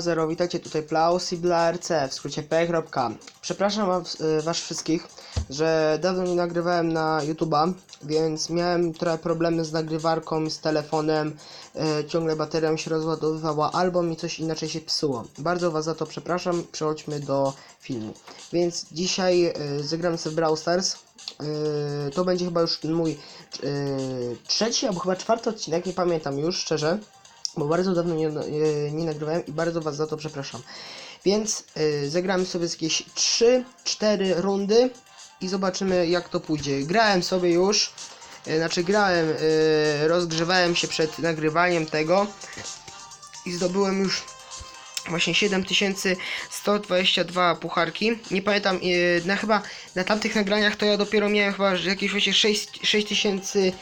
020, witajcie tutaj Plausible.rc, w skrócie p.k. Przepraszam was, y, was wszystkich, że dawno nie nagrywałem na YouTube'a, więc miałem trochę problemy z nagrywarką, z telefonem, y, ciągle bateria mi się rozładowywała, albo mi coś inaczej się psuło. Bardzo was za to przepraszam, przechodźmy do filmu. Więc dzisiaj y, zagramy sobie Brawl Stars. To będzie chyba już mój trzeci albo chyba czwarty odcinek, nie pamiętam już, szczerze bo bardzo dawno nie, nie, nagrywałem i bardzo Was za to przepraszam. Więc y, zagramy sobie jakieś 3-4 rundy i zobaczymy jak to pójdzie. Grałem sobie już, y, znaczy grałem, y, rozgrzewałem się przed nagrywaniem tego i zdobyłem już właśnie 7122 pucharki. Nie pamiętam, yy, na chyba na tamtych nagraniach to ja dopiero miałem chyba jakieś właśnie 6, 6000, yy,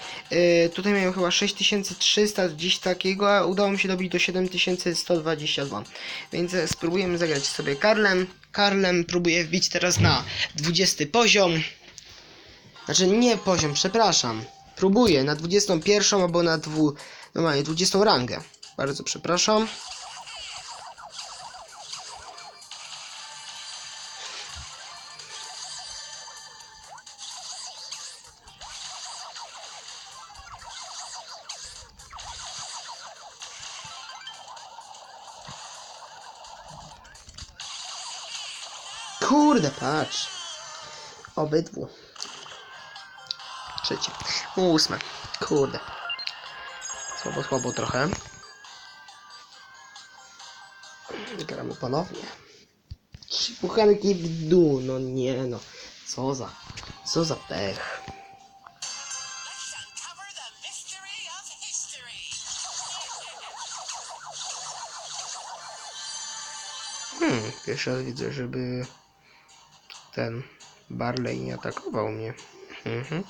tutaj miałem chyba 6300 gdzieś takiego, a udało mi się dobić do 7122. Więc e, spróbujemy zagrać sobie Karlem. Karlem próbuję wbić teraz na 20 poziom. Znaczy nie poziom, przepraszam. Próbuję na 21 albo na dwu, normalnie 20 rangę. Bardzo przepraszam. Kurde, patrz. Obydwu. Trzecie. Ósme. Kurde. Słabo, słabo trochę. Gramy ponownie. Trzy puchanki w dół. No nie no. Co za. Co za pech. Hmm, pierwszy raz widzę, żeby ten Barley nie atakował mnie. Mhm.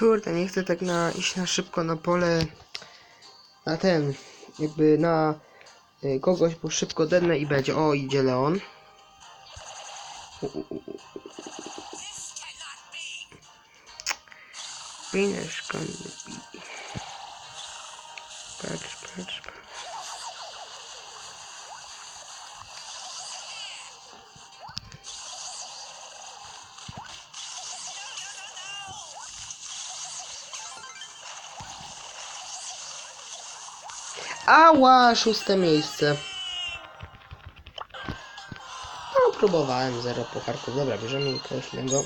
Kurde, nie chcę tak na iść na szybko na pole na ten, jakby na y, kogoś, bo szybko dednę i będzie. O, idzie Leon. U, u, u, u. Finish be. Ała, szóste miejsce. No, próbowałem, zero pucharków. Dobra, bierzemy kogoś innego.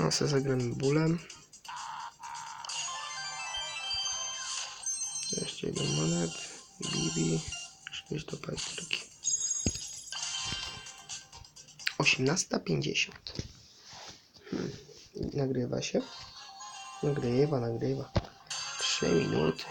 No, sobie zagramy bólem. Jeszcze jeden monet. Bibi. Przejść do pajterki. 18.50. Hmm. Nagrywa się? Nagrywa, nagrywa. 3 minuty.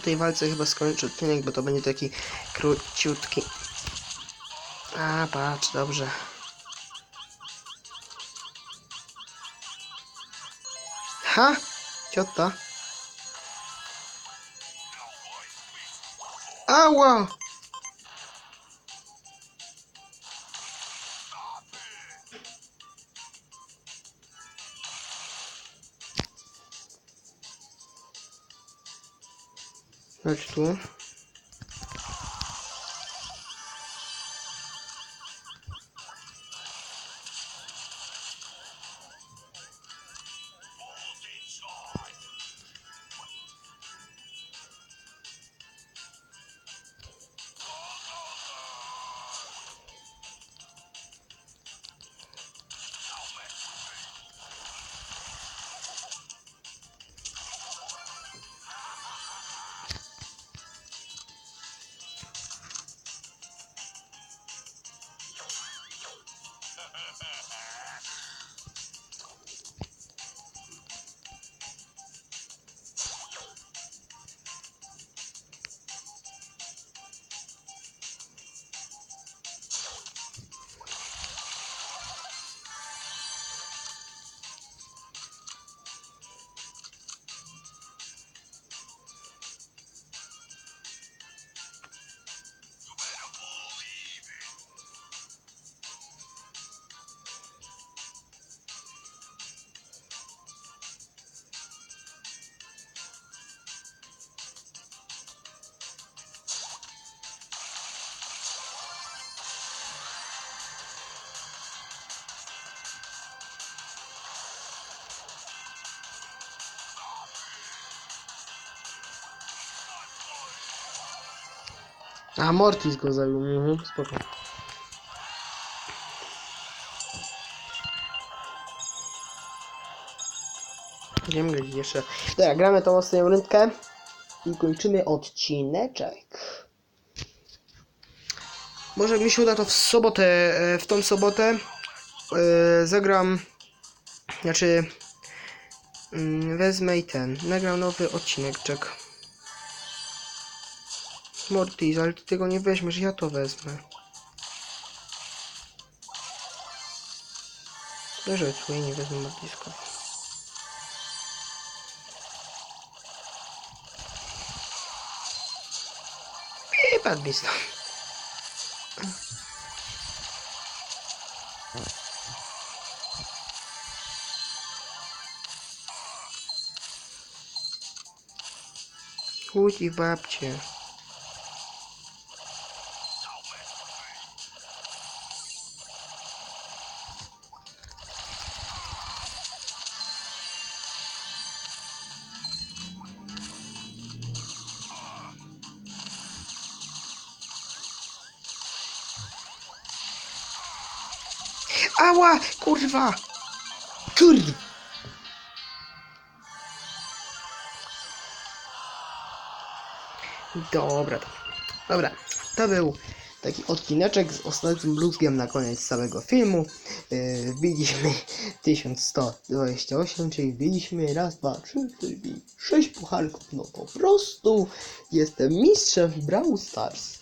Po tej walce chyba skończę odcinek, bo to będzie taki króciutki. A, patrz, dobrze. Ha! Ciota. Ała! Chodź tu. A, Mortis go zabił, mhm, spoko. Będziemy grać jeszcze. Dobra, gramy tą ostatnią rundkę i kończymy odcineczek. Może mi się uda to w sobotę, e, w tą sobotę e, zagram, znaczy mm, wezmę i ten, nagram nowy odcineczek. Mortis, ale ty tego nie weźmiesz, ja to wezmę. Leżę tu i nie wezmę Mortiska. I padł mi stąd. Chudź i babcie. Ała, kurwa! Kurwa! Dobra, dobra. To był taki odcineczek z ostatnim bluzgiem na koniec całego filmu. Yy, wbiliśmy 1128, czyli wbiliśmy raz, dwa, trzy, cztery, sześć pucharków. No po prostu jestem mistrzem w Brawl Stars.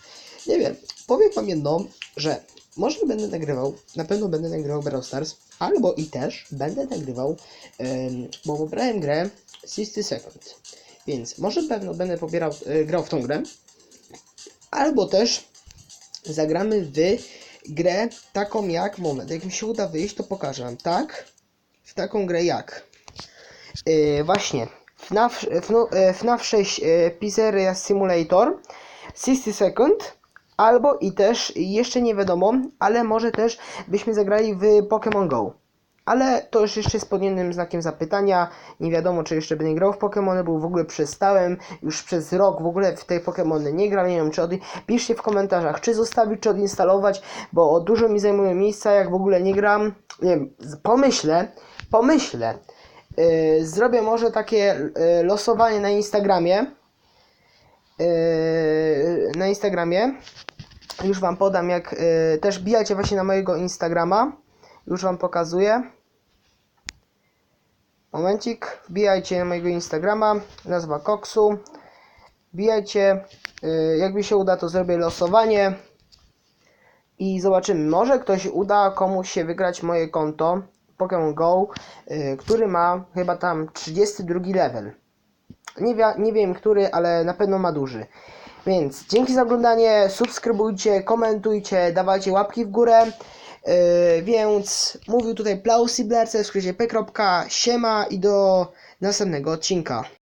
Nie wiem, powiem wam jedno, że może będę nagrywał, na pewno będę nagrywał Brawl Stars, albo i też będę nagrywał, em, bo pobrałem grę 60 Second. Więc może pewno będę pobierał, e, grał w tą grę, albo też zagramy w grę taką jak, moment, jak mi się uda wyjść, to pokażę wam, tak? W taką grę jak? E, właśnie, FNAF, e, FNAF 6 e, Pizzeria Simulator 60 Second, albo i też, jeszcze nie wiadomo, ale może też byśmy zagrali w Pokémon Go. Ale to już jeszcze jest pod jednym znakiem zapytania. Nie wiadomo, czy jeszcze będę grał w Pokémony, bo w ogóle przestałem. Już przez rok w ogóle w tej Pokémony nie gram. Nie wiem, czy od... Piszcie w komentarzach, czy zostawić, czy odinstalować, bo dużo mi zajmuje miejsca, jak w ogóle nie gram. Nie wiem, z- pomyślę, pomyślę. Yy, zrobię może takie yy, losowanie na Instagramie. Yy, na Instagramie. Już wam podam, jak yy, też bijajcie właśnie na mojego Instagrama. Już wam pokazuję. Momencik, wbijajcie na mojego Instagrama, nazwa Koksu. Wbijajcie, yy, jak mi się uda, to zrobię losowanie. I zobaczymy, może ktoś uda komuś się wygrać moje konto Pokémon Go, który ma chyba tam 32 level. Nie, wi- nie wiem który, ale na pewno ma duży. Więc dzięki za oglądanie, subskrybujcie, komentujcie, dawajcie łapki w górę. Yy, więc mówił tutaj Plausiblerce w skrócie p. Siema i do następnego odcinka.